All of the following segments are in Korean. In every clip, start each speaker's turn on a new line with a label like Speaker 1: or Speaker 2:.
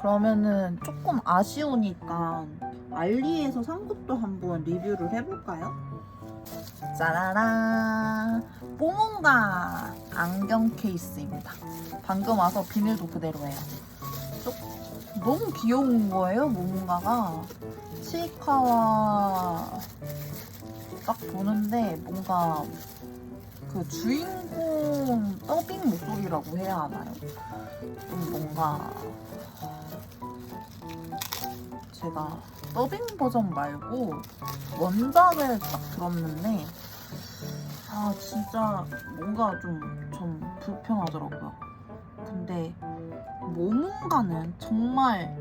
Speaker 1: 그러면은 조금 아쉬우니까 알리에서 산 것도 한번 리뷰를 해볼까요? 짜라란 뽀몽가 안경 케이스입니다. 방금 와서 비닐도 그대로예요. 좀 너무 귀여운 거예요, 모몽가가. 시카와 딱 보는데 뭔가 그 주인공 더빙 목소리라고 해야 하나요? 좀 뭔가 제가 더빙 버전 말고 원작을 딱 들었는데 아 진짜 뭔가 좀 좀 불편하더라고요. 근데 모문가는 정말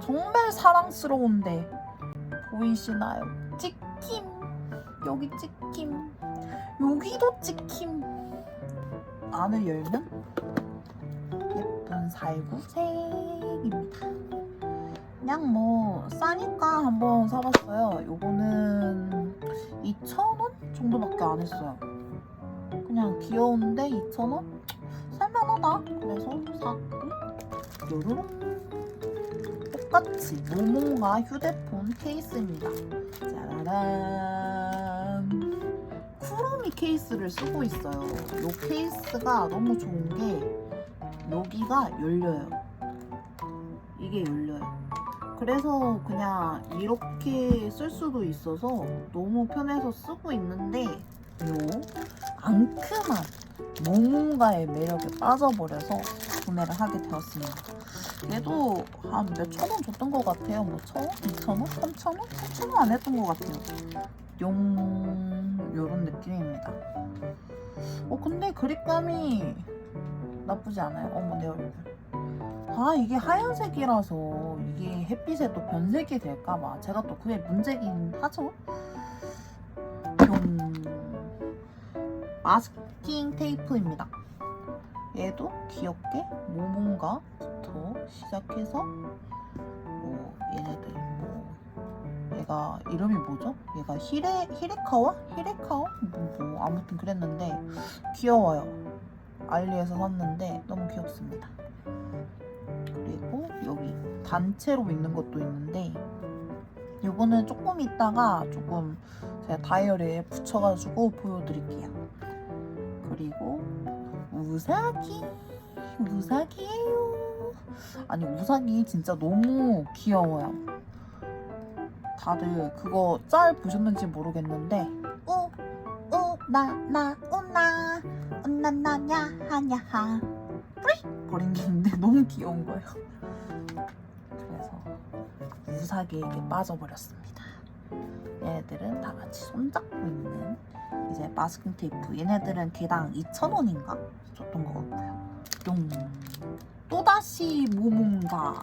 Speaker 1: 정말 사랑스러운데 보이시나요? 찍힘 여기 찍힘 여기도 찍힘 안을 열면 예쁜 살구색입니다. 그냥 뭐 싸니까 한번 사봤어요. 요거는 2,000원 정도밖에 안 했어요. 그냥 귀여운데 2,000원? 살만하다. 그래서 샀고 요르롱 똑같이 모모가 휴대폰 케이스입니다. 짜라란 쿠로미 케이스를 쓰고 있어요. 요 케이스가 너무 좋은 게 여기가 열려요. 이게 열려요. 그래서 그냥 이렇게 쓸 수도 있어서 너무 편해서 쓰고 있는데 요 앙큼한 모모가의 매력에 빠져버려서 구매를 하게 되었습니다. 얘도 한 몇 천 원 줬던 것 같아요. 뭐 천 원, 이천 원, 삼천 원, 삼천 원 안 했던 것 같아요. 용 요런 느낌입니다. 어 근데 그립감이 나쁘지 않아요. 어머 내 얼굴. 아 이게 하얀색이라서 이게 햇빛에 또 변색이 될까봐 제가 또 그게 문제긴 하죠. 용 마스킹 테이프입니다. 얘도 귀엽게 모몬가부터 시작해서 뭐 얘네들 뭐 얘가 이름이 뭐죠? 얘가 히레 히레카와 히레카와 뭐, 뭐 아무튼 그랬는데 귀여워요. 알리에서 샀는데 너무 귀엽습니다. 그리고 여기 단체로 있는 것도 있는데 요거는 조금 있다가 조금 제가 다이어리에 붙여가지고 보여드릴게요. 그리고 우사기 우사기예요. 아니 우사기 진짜 너무 귀여워요. 다들 그거 짤 보셨는지 모르겠는데 우 우 나 나 우나 우나나냐 하냐하. 뿌리! 거린 게 있는데 너무 귀여운 거예요. 그래서 우사기에게 빠져버렸습니다. 얘네들은 다 같이 손잡고 있는 이제 마스킹 테이프. 얘네들은 개당 2,000원인가? 줬던 것 같고요. 용 또다시 모몬가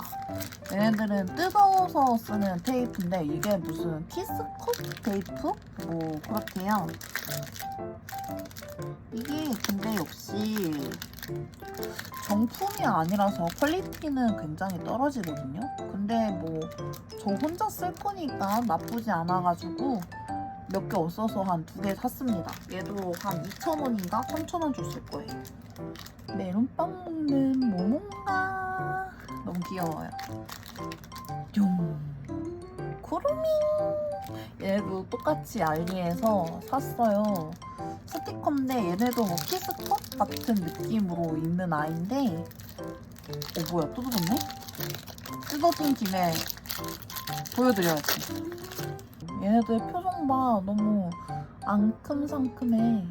Speaker 1: 얘네들은 뜯어서 쓰는 테이프인데 이게 무슨 키스컷 테이프? 뭐 그렇대요 이게 근데 역시 정품이 아니라서 퀄리티는 굉장히 떨어지거든요 근데 뭐 저 혼자 쓸 거니까 나쁘지 않아가지고 몇 개 없어서 한 두 개 샀습니다. 얘도 한 2,000원인가 3,000원 줬을 거예요. 메론빵 먹는 모몬가 너무 귀여워요. 용 구름이 얘도 똑같이 알리에서 샀어요. 스티커인데 얘네도 뭐 키스컷 같은 느낌으로 있는 아이인데 어 뭐야 또 뜯었네? 뜯어둔 김에 보여드려야지. 얘네들 표정 봐 너무 앙큼상큼해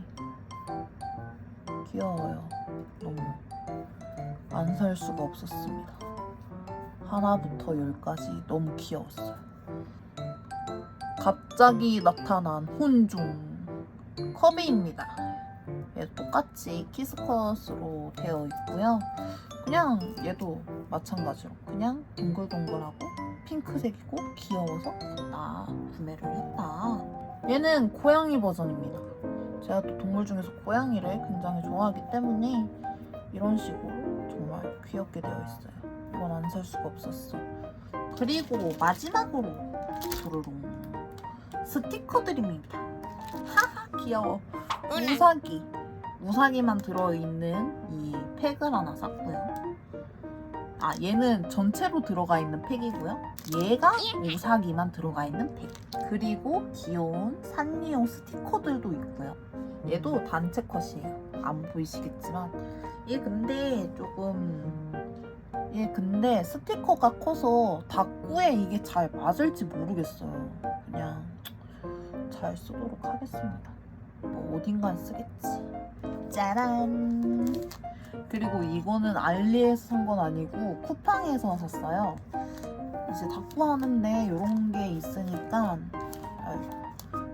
Speaker 1: 귀여워요 너무 안 살 수가 없었습니다 하나부터 열까지 너무 귀여웠어요 갑자기 나타난 혼종 커비입니다 얘 똑같이 키스컷으로 되어 있고요 그냥 얘도 마찬가지로 그냥 동글동글하고 핑크색이고 귀여워서 나 구매를 했다. 얘는 고양이 버전입니다. 제가 또 동물 중에서 고양이를 굉장히 좋아하기 때문에 이런 식으로 정말 귀엽게 되어 있어요. 이건 안 살 수가 없었어. 그리고 마지막으로 두루룽 스티커들입니다. 하하 귀여워. 우사기 우사기만 들어있는 이 팩을 하나 샀고요. 아 얘는 전체로 들어가 있는 팩이고요. 얘가 오사기만 들어가 있는 팩. 그리고 귀여운 산리오 스티커들도 있고요. 얘도 단체 컷이에요. 안 보이시겠지만 얘 근데 조금 얘 근데 스티커가 커서 닭구에 이게 잘 맞을지 모르겠어요. 그냥 잘 쓰도록 하겠습니다. 뭐 어딘간 쓰겠지. 짜란. 그리고 이거는 알리에서 산 건 아니고 쿠팡에서 샀어요. 이제 닭구 하는데 이런 게 있으니까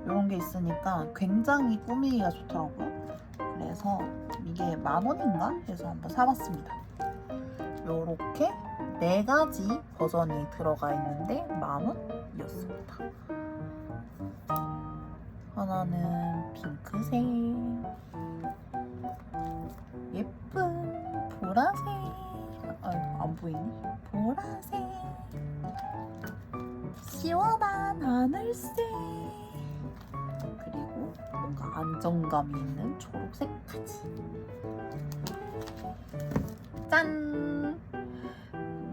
Speaker 1: 이런 게 있으니까 굉장히 꾸미기가 좋더라고요. 그래서 이게 만 원인가 해서 한번 사봤습니다. 요렇게 네 가지 버전이 들어가 있는데 만 원이었습니다. 하나는 핑크색, 예쁜 보라색, 아, 안 보이네. 보라색, 시원한 하늘색, 안정감이 있는 초록색까지. 짠!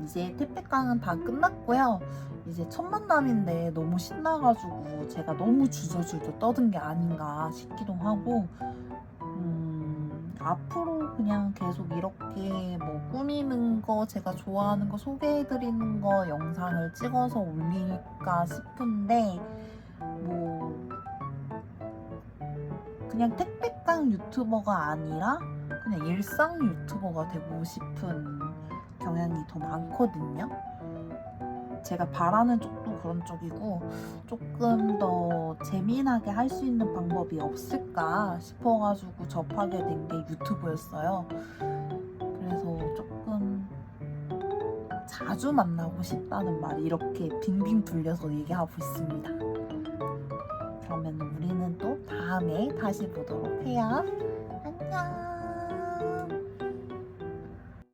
Speaker 1: 이제 택배깡은 다 끝났고요. 이제 첫 만남인데 너무 신나가지고 제가 너무 주저주저 떠든 게 아닌가 싶기도 하고 음, 앞으로 그냥 계속 이렇게 뭐 꾸미는 거 제가 좋아하는 거 소개해드리는 거 영상을 찍어서 올릴까 싶은데 뭐 그냥 택배깡 유튜버가 아니라 그냥 일상 유튜버가 되고 싶은 경향이 더 많거든요. 제가 바라는 쪽도 그런 쪽이고 조금 더 재미나게 할 수 있는 방법이 없을까 싶어가지고 접하게 된 게 유튜브였어요. 그래서 조금 자주 만나고 싶다는 말이 이렇게 빙빙 돌려서 얘기하고 있습니다. 그러면 우리는 또 다음에 다시 보도록 해요. 안녕.